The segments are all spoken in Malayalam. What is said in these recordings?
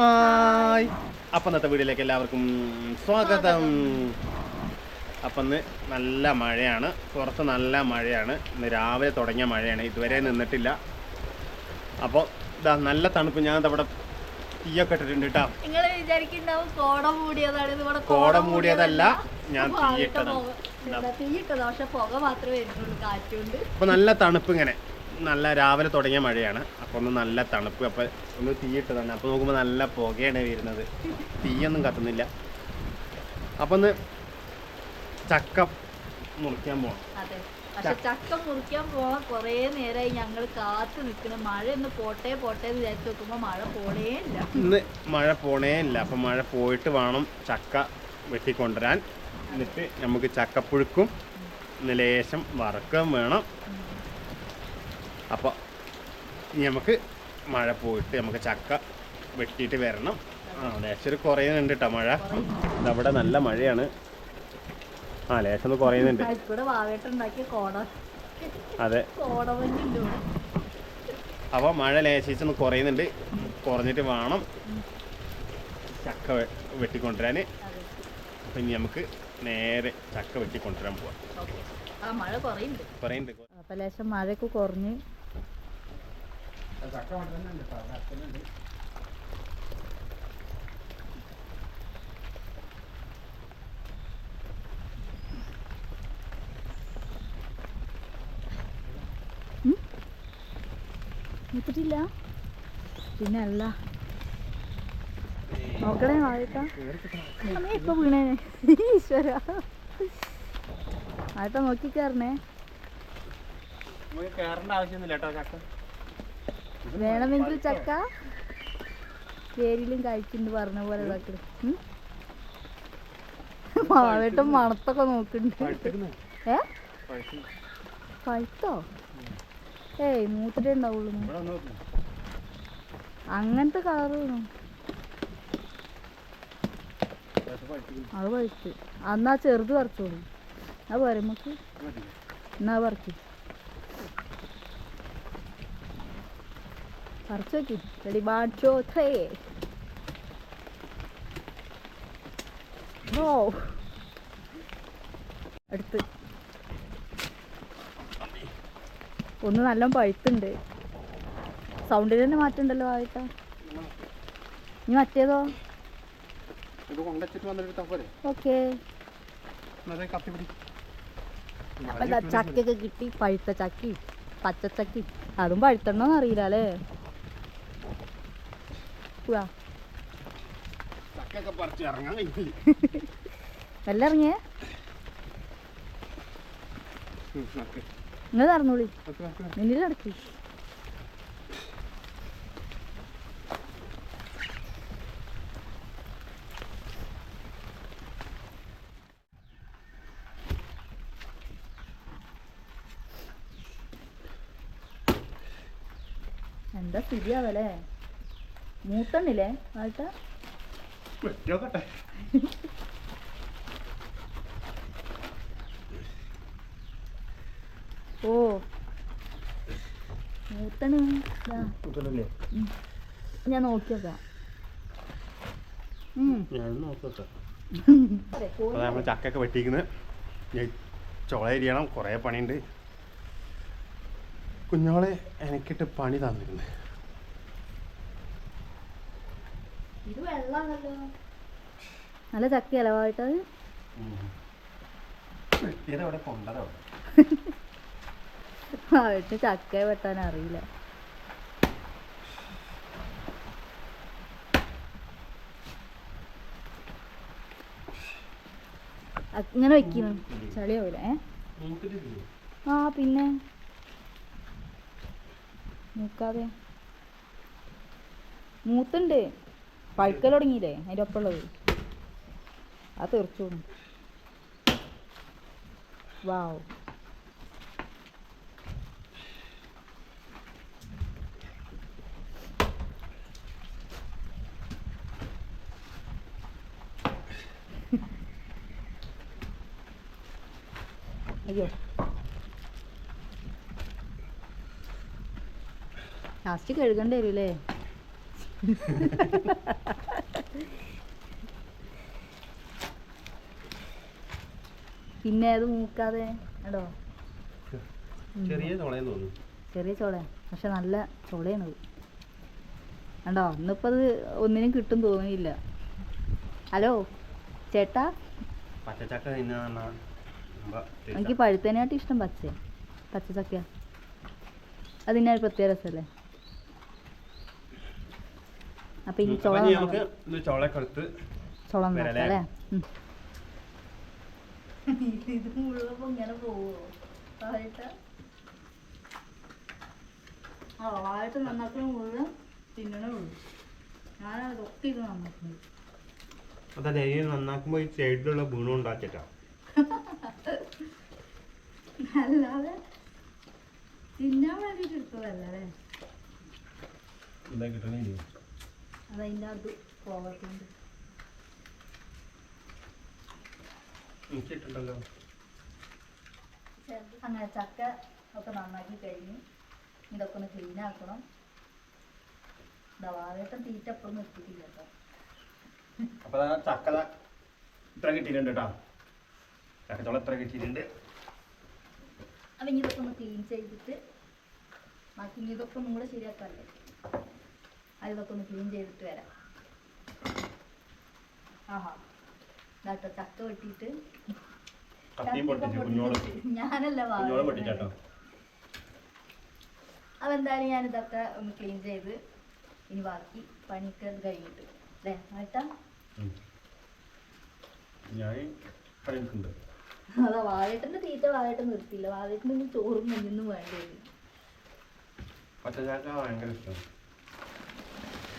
ഹായ് അപ്പം ഇന്നത്തെ വീഡിയോയിലേക്ക് എല്ലാവർക്കും സ്വാഗതം. അപ്പം ഇന്ന് നല്ല മഴയാണ്. പുറത്ത് നല്ല മഴയാണ്. ഇന്ന് രാവിലെ തുടങ്ങിയ മഴയാണ്. ഇതുവരെ നിന്നിട്ടില്ല. അപ്പോൾ ഇതാ നല്ല തണുപ്പ്. ഞാൻ അവിടെ തീയൊക്കെ ഇട്ടിട്ടുണ്ട് കേട്ടോ. കോട മൂടിയതല്ല, ഞാൻ തീയിട്ടതാണ്. പക്ഷെ പുക മാത്രമേ വരുന്നുള്ളൂ കാറ്റുണ്ട് അപ്പോൾ നല്ല തണുപ്പ് ഇങ്ങനെ. നല്ല രാവിലെ തുടങ്ങിയ മഴയാണ്. അപ്പോൾ ഒന്ന് നല്ല തണുപ്പ്. അപ്പോൾ ഒന്ന് തീയിട്ടതാണ്. അപ്പോൾ നോക്കുമ്പോൾ നല്ല പുകയാണ് വരുന്നത്. തീയൊന്നും കത്തുന്നില്ല. അപ്പോൾ ഒന്ന് ചക്ക മുറിക്കാൻ പോകണം പക്ഷെ ചക്ക മുറിക്കാൻ പോവാൻ കുറേ നേരമായി ഞങ്ങൾ കാത്തു നിൽക്കുന്നു മഴ ഒന്ന് പോട്ടെ പോട്ടെ എന്ന് വിചാരിച്ചു നോക്കുമ്പോ മഴ പോണേ ഇല്ല. ഇന്ന് മഴ പോണേ ഇല്ല. അപ്പം മഴ പോയിട്ട് വേണം ചക്ക വെട്ടിക്കൊണ്ടുവരാൻ. എന്നിട്ട് നമുക്ക് ചക്കപ്പുഴുക്കും ലേശം വറക്കുകയും വേണം. അപ്പോൾ നമുക്ക് മഴ പോയിട്ട് നമുക്ക് ചക്ക വെട്ടിയിട്ട് വരണം. ആ ലേശം കുറയുന്നുണ്ട് കേട്ടോ മഴ. ഇതവിടെ നല്ല മഴയാണ്. ആ ലേശം ഒന്ന് കുറയുന്നുണ്ട്. അതെ. അപ്പോൾ മഴ ലേശിച്ചൊന്ന് കുറയുന്നുണ്ട്. കുറഞ്ഞിട്ട് വേണം ചക്ക വെട്ടിക്കൊണ്ടുവരാന് വെട്ടിക്കൊണ്ടുവരാൻ. അപ്പം ഇനി നമുക്ക് നേരെ ചക്ക വെട്ടിക്കൊണ്ടുവരാൻ പോവാം. അപ്പൊ ലേശം മഴയൊക്കെ മഴ നിൽക്കിട്ടില്ല പിന്നെ അല്ല നോക്കണേ ആയിട്ടാ ഇപ്പൊ വീണേനെ ഈശ്വര. ആയിട്ടാ നോക്കിക്കാരണേ കേറേണ്ട ആവശ്യമൊന്നുമില്ല കേട്ടോ ചക്ക. വേണമെങ്കിൽ ചക്ക. പേരിലും കഴിക്കുന്നുണ്ട് പറഞ്ഞ പോലെ ഇതാക്കി. മാവേട്ടൻ മണത്തൊക്കെ നോക്കുന്നുണ്ട്. ഏ? പഴുത്തോ. ഏയ് മൂത്തിട്ടേ ഉണ്ടാവുള്ളൂ അങ്ങനത്തെ കളറ് വേണം? അത് പഴുത്ത്. അന്നാ ചെറുത് പറിച്ചോളൂ. അത് പോരെ നമുക്ക് എന്നാ പറിക്കും? പറിച്ചു നോക്കി റെഡി ബാഡ്ഷോ ത്രേ ഓ അടുത്ത് ഒന്ന് നല്ല പഴുത്തുണ്ട്. സൗണ്ടിൽ തന്നെ മാറ്റമുണ്ടല്ലോ ആയിട്ടാ ഇനി മറ്റേതോ? ഓക്കെ. ചക്കയൊക്കെ കിട്ടി പഴുത്ത ചക്കി പച്ചച്ചക്കി അതും പഴുത്തണോന്ന് അറിയില്ല അല്ലേ? പോവാ നല്ല ഇറങ്ങിയേ. നിങ്ങൾ നടന്നോളി. മുന്നിൽ നടക്കി എന്താ സ്ഥിതിയാവല്ലേ മൂത്തണ്ണില്ലേ? ആൾട്ടാ വെട്ടി നോക്കട്ടെ ഓ മൂത്തണ്. ഞാൻ നോക്കിയോക്കാം. നമ്മൾ ചക്കയൊക്കെ വെട്ടിക്കുന്നത് ഞാൻ ചുള അരിയണം കുറേ പണിയുണ്ട്. കുഞ്ഞോളെ എനിക്കിട്ട് പണി തന്നിരുന്നു. ഇത് വെള്ളാണല്ലോ. നല്ല ചക്ക വെട്ടിയത് അവിടെ ചക്ക വെട്ടാൻ അറിയില്ല. അങ്ങനെ ഇങ്ങനെ വെക്കുന്നു ചളിയാവൂല? ഏ? ആ പിന്നെ? മൂക്കാതെ. മൂത്തുണ്ട്. പഴുക്കൽ തുടങ്ങിയില്ലേ? അതിന്റെ ഒപ്പം ഉള്ളത് അത് തീർച്ചയായും വാവ്. അയ്യോ. ലാസ്റ്റ് കഴുകേണ്ടി വരും അല്ലേ പിന്നെ അത് മൂക്കാതെ അടോ ചെറിയ തോന്നുന്നു. ചെറിയ ചോള. പക്ഷെ നല്ല ചോളയാണ് കണ്ടോ? ഇന്നിപ്പോൾ അത് ഒന്നിനും കിട്ടും തോന്നിയില്ല. ഹലോ? ചേട്ടാ? പച്ചച്ചക്ക എനിക്ക് പഴുത്തതിനായിട്ട് ഇഷ്ടം പച്ച പച്ച ചക്ക അതിന് ഒരു പ്രത്യേക രസമല്ലേ അപ്പം ഈ ചോള നമുക്ക് ചോളം നോക്കാം അല്ലേ? ഇത് മുഴുവൻ ഇങ്ങനെ പോവോ? മുഴുവൻ തിന്നണേ ഉള്ളൂ. ഞാനതൊക്കെ ഇത് നന്നാക്കുന്നത് അതെ ഈ നന്നാക്കുമ്പോൾ ഈ സൈഡിലുള്ള ഗുണം ഉണ്ടാക്കിട്ടാ അല്ലാതെ തിന്നാൻ വേണ്ടിയിട്ട് എടുത്തതല്ല അതതിന്റെ അത് പോകട്ടുണ്ട് എനിക്കിട്ടുണ്ടല്ലോ അങ്ങനെ ചക്ക ഒക്കെ നന്നാക്കി കഴിഞ്ഞ് ഇതൊക്കെ ഒന്ന് ക്ലീൻ ആക്കണം. ദവാവേട്ടൻ തീറ്റ എപ്പോഴും നിർത്തിയിട്ടില്ല കേട്ടോ അപ്പൊ ദാ ചക്ക ദാ ഇത്ര കിട്ടിയിട്ടുണ്ട് കേട്ടോ ചക്കച്ചോളം ഇത്ര കിട്ടിയിട്ടുണ്ട്. അപ്പം ഇനി ഇതൊക്കെ ഒന്ന് ക്ലീൻ ചെയ്തിട്ട് ബാക്കി ഇനി ഇതൊക്കെ ഒന്നും കൂടെ ശരിയാക്കാമല്ലേ അത് ഇതൊക്കെ ഒന്ന് ക്ലീൻ ചെയ്തിട്ട് വരാം. ആഹാ. ഇതാട്ടോ ചക്ക വെട്ടിട്ട് ഞാനല്ല അപ്പൊ എന്തായാലും ഞാൻ ഇതൊക്കെ ഒന്ന് ക്ലീൻ ചെയ്ത് ഇനി ബാക്കി പണിയൊക്കെ കഴിഞ്ഞിട്ട്. അല്ലേ ഏട്ടാ പണിക്കുണ്ട് അതാ വാഴേട്ടന്റെ തീറ്റ വാഴേട്ടൻ നിർത്തിയില്ല. വാഴേട്ടന് ചോറും മഞ്ഞൊന്നും വേണ്ടി പച്ചചാക്ക ഭയങ്കര ഇഷ്ടം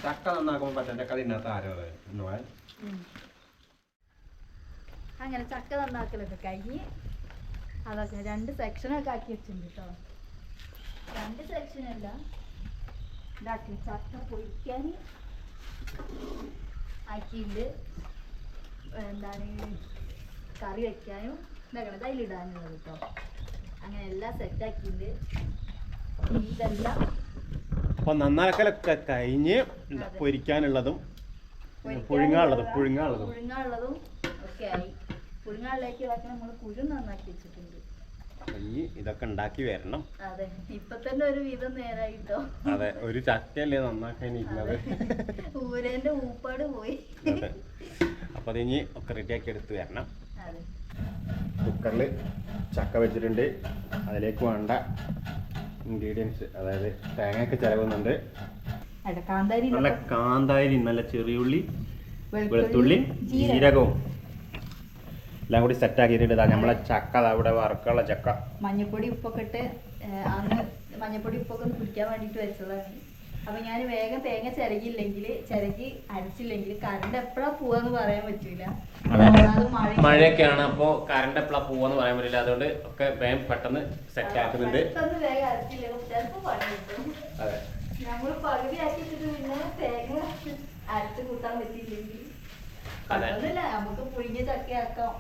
ചക്ക നന്നാക്കുമ്പോൾ പച്ചച്ചക്ക തിന്നാത്ത ആരോ നോയാൽ അങ്ങനെ ചക്ക നന്നാക്കലൊക്കെ കഴിഞ്ഞ് അതൊക്കെ രണ്ട് സെക്ഷനൊക്കെ ആക്കി വെച്ചിട്ടുണ്ട് കേട്ടോ രണ്ട് സെക്ഷനല്ല ഇതാക്കി ചക്ക പൊരിക്കാൻ ആക്കിയിട്ടുണ്ട്. എന്താണ് കറി വെക്കാനും ഇതാക്കണം. അതിലിടാനുള്ളത് കേട്ടോ അങ്ങനെ എല്ലാം സെറ്റാക്കിയിട്ടുണ്ട് ഇതെല്ലാം അപ്പൊ നന്നാക്കലൊക്കെ കഴിഞ്ഞ്. പൊരിക്കാനുള്ളതും പുഴുങ്ങാനുള്ളതും പുഴുങ്ങാനുള്ളതും. പുഴുങ്ങാനുള്ളതും ഒക്കെ ആയി. പുഴുങ്ങാനുള്ളേക്ക് നമ്മൾ കുഴു നന്നാക്കി വെച്ചിട്ടുണ്ട്. ഇനി ഇതൊക്കെ ഉണ്ടാക്കി വരണം. അതെ. ഇപ്പൊ തന്നെ ഒരു വിധം നേരായിട്ടോ അതെ ഒരു ചക്കയല്ലേ നന്നാക്കാൻ ഇരുന്നത് ഊരേന്റെ ഊപ്പാട് പോയി. അപ്പൊ അതിനി ഒക്കെ റെഡിയാക്കി എടുത്ത് വരണം. കുക്കറിൽ ചക്ക വെച്ചിട്ടുണ്ട്. അതിലേക്ക് വേണ്ട ഇൻഗ്രീഡിയൻസ് അതായത് തേങ്ങയൊക്കെ ചിലവുന്നുണ്ട് കാന്താരി നല്ല കാന്താരി നല്ല ചെറിയുള്ളി വെളുത്തുള്ളി ജീരകവും. എല്ലാം കൂടി സെറ്റ് ആക്കിയിട്ടുണ്ട്. ഇതാ നമ്മളെ ചക്ക ദാ ഇവിടെ വറുക്കുള്ള ചക്ക. മഞ്ഞപ്പൊടി ഉപ്പൊക്കെ ഇട്ട് അന്ന് മഞ്ഞപ്പൊടി ഉപ്പൊക്കെ ഒന്ന് കുടിക്കാൻ വേണ്ടിട്ട് വെച്ചതാണ്. അപ്പൊ ഞാൻ വേഗം തേങ്ങ ചിരകിയില്ലെങ്കിൽ ചിരകി അരച്ചില്ലെങ്കിൽ കറണ്ട് എപ്പോഴാ പോവാന്ന് പറയാൻ പറ്റൂല. മഴയൊക്കെയാണ് അപ്പോ കറണ്ട് എപ്പോഴാ പോവാന്ന് പറയാൻ പറ്റില്ല. അതുകൊണ്ട് ഒക്കെ വേഗം പെട്ടെന്ന് സെറ്റ് ആക്കുന്നുണ്ട്. അതെ. നമ്മൾ പകുതി ആക്കിയിട്ട് പിന്നെ തേങ്ങ അരച്ച് കൂട്ടാൻ പറ്റിയില്ലെങ്കിൽ. നമുക്ക് ചക്കയാക്കാം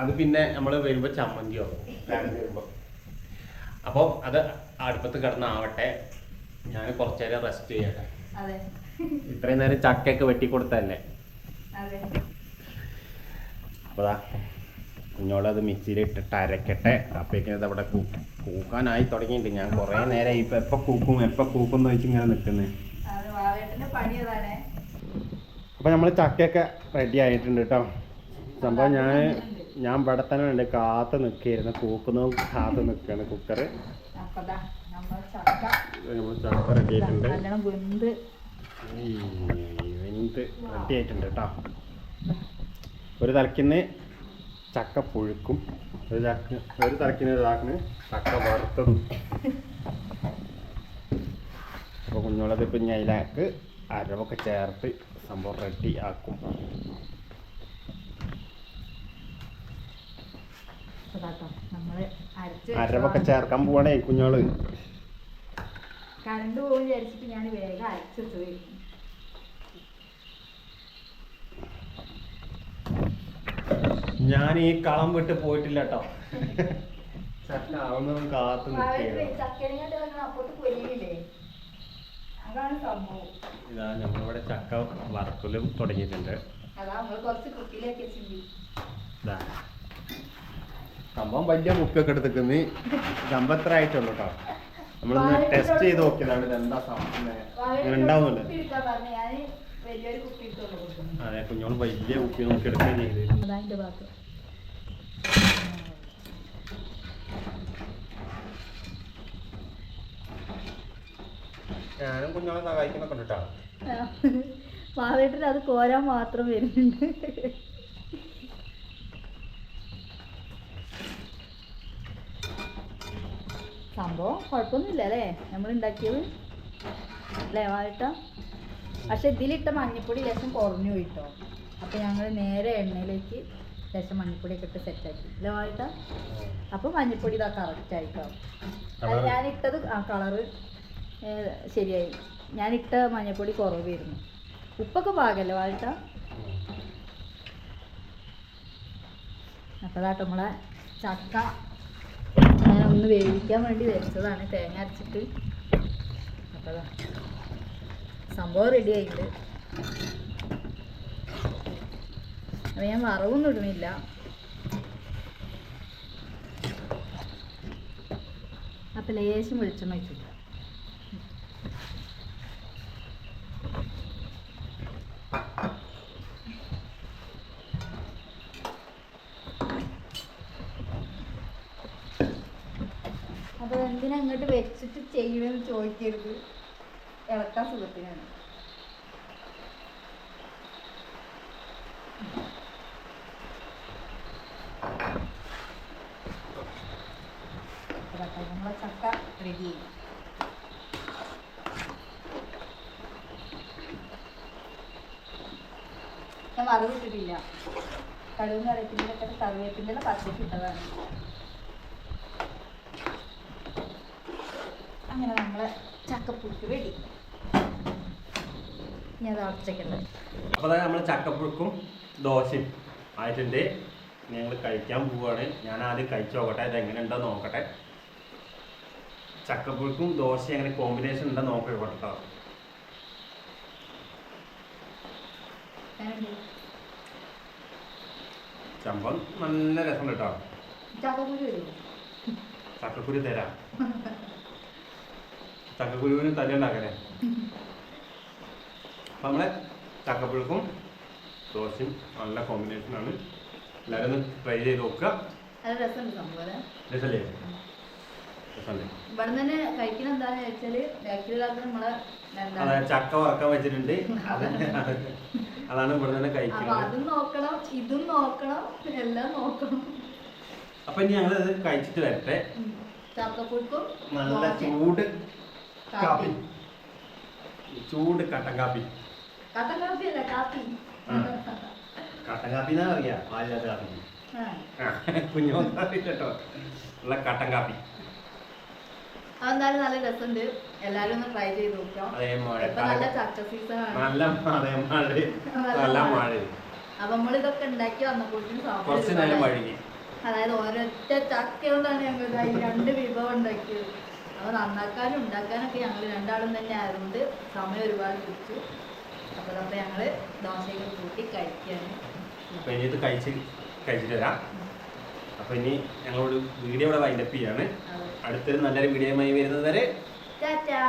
അത് പിന്നെ നമ്മൾ വരുമ്പോ ചമ്മന്തിയോ? അപ്പൊ വരുമ്പോ. അപ്പോൾ അത് അടുപ്പത്ത് കിടന്നാവട്ടെ. ഞാൻ കുറച്ച് നേരം റെസ്റ്റ് ചെയ്യട്ടെ. അതെ. ഇത്രയും നേരം ചക്കയൊക്കെ വെട്ടി കൊടുത്തല്ലേ അതെ. അപ്പോൾ കുഞ്ഞോളത് മിക്സിയിൽ ഇട്ടിട്ട് അരക്കട്ടെ. അപ്പേക്കിനത് അവിടെ കൂക്കാനായി തുടങ്ങിയിട്ടുണ്ട്. ഞാൻ കുറേ നേരം ഇപ്പം എപ്പോൾ കൂക്കും എപ്പോൾ കൂക്കും എന്ന് വെച്ച് ഇങ്ങനെ നിൽക്കുന്നത് പണി അപ്പോൾ നമ്മൾ ചക്കയൊക്കെ റെഡി ആയിട്ടുണ്ട് കേട്ടോ സംഭവം ഞാൻ ഞാൻ ഇവിടെ തന്നെ ഉണ്ട് കാത്ത് നിൽക്കുകയായിരുന്നു. കൂക്കുന്നതും കാത്ത് നിൽക്കുകയാണ് കുക്കർ നമ്മൾ ചക്ക. റെഡി ആയിട്ടുണ്ട് വെന്ത്. റെഡി ആയിട്ടുണ്ട് കേട്ടോ ഒരു തലക്കിന്ന് ചക്ക പുഴുക്കും. ഒരു ചക്ക ഒരു തലക്കിന് ഇതാക്കുന്ന ചക്ക വറുത്തതും. അപ്പോൾ കുഞ്ഞോളത് ഇപ്പം ഞാൻ അതിലേക്ക് അരവൊക്കെ ചേർത്ത് സംഭവം റെഡി ആക്കും അതാട്ടോ നമ്മൾ അരച്ച് അരവൊക്കെ ചേർക്കാൻ പോവാണേ കുഞ്ഞോൾ. കറണ്ട് പോകും വിചാരിച്ചിട്ട് ഞാൻ വേഗം അരച്ചത് ഞാൻ ഈ കളം വിട്ട് പോയിട്ടില്ല കേട്ടോ ചക്ക ആവുന്നതും കാത്തു ഇതാ നമ്മളിവിടെ ചക്ക വറക്കലും തുടങ്ങിയിട്ടുണ്ട്. അതാ നമ്മൾ കുറച്ച് കുട്ടിയിലേക്ക് വെച്ചിട്ടുണ്ട്. ഇതാ സംഭവം വലിയ കുപ്പിയൊക്കെ എടുത്തിക്കുന്നു സംഭവം എത്ര ആയിട്ടുള്ളൂ കേട്ടോ നമ്മളൊന്ന് ടെസ്റ്റ് ചെയ്ത് നോക്കിയതാണ് ഇത് എന്താ സംഭവം ഉണ്ടാവുന്നുണ്ട്. അതെ കുഞ്ഞോൾ വലിയ കുപ്പി നോക്കി എടുക്കുകയും ചെയ്ത് ഞാനും കുഞ്ഞോളെ സഹായിക്കുന്നൊക്കെ ഉണ്ട് കേട്ടോ. മാവേട്ടിന് അത് കോരാൻ മാത്രം വരുന്നുണ്ട്. സംഭവം കുഴപ്പമൊന്നുമില്ല അല്ലേ നമ്മൾ ഉണ്ടാക്കിയത് അല്ലേ പക്ഷെ ഇതിലിട്ട മഞ്ഞപ്പൊടി ലേശം കുറഞ്ഞു പോയിട്ടോ. അപ്പൊ ഞങ്ങൾ നേരെ എണ്ണയിലേക്ക് ലേശം മഞ്ഞപ്പൊടിയൊക്കെ ഇട്ട് സെറ്റാക്കി അല്ലേ മാവേട്ട അപ്പൊ മഞ്ഞപ്പൊടി ഇതാ കറക്റ്റ് ആയിട്ടോ. Colour? ഞാനിട്ടത് ആ കളറ് ശരിയായി. ഞാനിട്ട മഞ്ഞപ്പൊടി കുറവായിരുന്നു. ഉപ്പൊക്കെ പാകല്ലേ വാഴട്ട അപ്പോൾ അതാട്ടോ നമ്മളെ ചക്ക ഞാൻ ഒന്ന് വേവിക്കാൻ വേണ്ടി വെച്ചതാണ്. തേങ്ങ അരച്ചിട്ട്. അപ്പോൾ സംഭവം റെഡി ആയിട്ടുണ്ട്. അപ്പോൾ ഞാൻ വറവൊന്നും ഇടുന്നില്ല. അപ്പം ലേശം വെളിച്ചെണ്ണ വെച്ചില്ല അപ്പോൾ എന്തിനാ അങ്ങോട്ട് വെച്ചിട്ട് ചെയ്യണമെന്ന് ചോദിക്കരുത്. ഇളക്കാൻ സുഖത്തിനാണ്. ചക്ക റെഡി ഞാൻ വറവിട്ടിട്ടില്ല കടുവെന്ന് പറയത്തിന്റെ കറിവേപ്പിന്റെ പച്ചക്ക് അങ്ങനെ നമ്മളെ ചക്കപ്പുഴുക്ക് റെഡി ഇനി അത് അടച്ചേക്കട്ടെ അപ്പോൾ അതായത് നമ്മൾ ചക്കപ്പുഴുക്കും ദോശയും ആയിട്ടുണ്ട്. ഞങ്ങൾ കഴിക്കാൻ പോവുകയാണ് ഞാൻ ആദ്യം കഴിച്ചു നോക്കട്ടെ ഇത് എങ്ങനെ ഉണ്ടോ നോക്കട്ടെ. ചക്കപ്പുഴുക്കും ദോശ എങ്ങനെ കോമ്പിനേഷൻ ഉണ്ടോ നോക്കട്ടെ കേട്ടോ? ചമ്പം നല്ല രസം കേട്ടോ. ചക്കക്കുരു തരാം. ചക്കക്കുരുവിന് തല ഉണ്ടാക്കലേ അപ്പം നമ്മളെ ചക്കപ്പുഴുക്കും ദോശയും നല്ല കോമ്പിനേഷനാണ് എല്ലാവരും ഒന്ന് ട്രൈ ചെയ്ത് നോക്കുക. രസമല്ലേ ഇവിടെ തന്നെ കഴിക്കണ വെച്ചാൽ നമ്മളെ അതായത് ചക്ക വറക്കാൻ വെച്ചിട്ടുണ്ട്. അതാണ് ഇവിടെ തന്നെ അപ്പൊ കഴിക്കുന്നത് അതും നോക്കണം ഇതും നോക്കണം എല്ലാം നോക്കണം. അപ്പൊ ഇനി ഞങ്ങൾ കഴിച്ചിട്ട് വരട്ടെ. ഉം. ചക്കപ്പുഴുക്കും നല്ല ചൂട് കാപ്പി. ചൂട് കട്ടൻ കാപ്പി. കട്ടൻ കാപ്പി അല്ല കാപ്പി. കട്ടൻ കാപ്പി എന്നാ അറിയാ പാലില്ലാത്ത കാപ്പി. ആ. കുഞ്ഞു കേട്ടോ നല്ല കട്ടൻ കാപ്പി. അതെന്തായാലും നല്ല രസമുണ്ട്. എല്ലാരും ഒന്ന് ട്രൈ ചെയ്ത് നോക്കാം. അതേ ഇപ്പൊ നല്ല മഴക്കാലം ചക്ക സീസൺ നല്ല അതേ മഴ. നല്ല മഴ. അപ്പൊ നമ്മൾ ഇതൊക്കെ ഉണ്ടാക്കി വന്നപ്പോഴത്തേക്കും സമയം കുറച്ച് നേരം ഒരുപാടായി. അതായത് ഒരൊറ്റ ചക്ക കൊണ്ടാണ് ഞങ്ങൾ രണ്ട് വിഭവം ഉണ്ടാക്കിയത്. അപ്പൊ നന്നാക്കാനും ഉണ്ടാക്കാനൊക്കെ ഞങ്ങൾ രണ്ടാളും തന്നെ ആയതുകൊണ്ട് സമയം ഒരുപാട് പിടിച്ചു. അപ്പൊ അപ്പൊ ഞങ്ങൾ ദോശയൊക്കെ കൂട്ടി കഴിക്കാണ് അപ്പൊ ഇനി ഇത് കഴിച്ച് കഴിച്ചിട്ട് വരാം. അപ്പൊ ഇനി ഞങ്ങളോട് വീഡിയോ ഇവിടെ വൈൻഡപ്പ് ചെയ്യാണ്. അതെ. അടുത്തൊരു നല്ലൊരു വീഡിയോ വരുന്നത് വരെ ടാറ്റാ.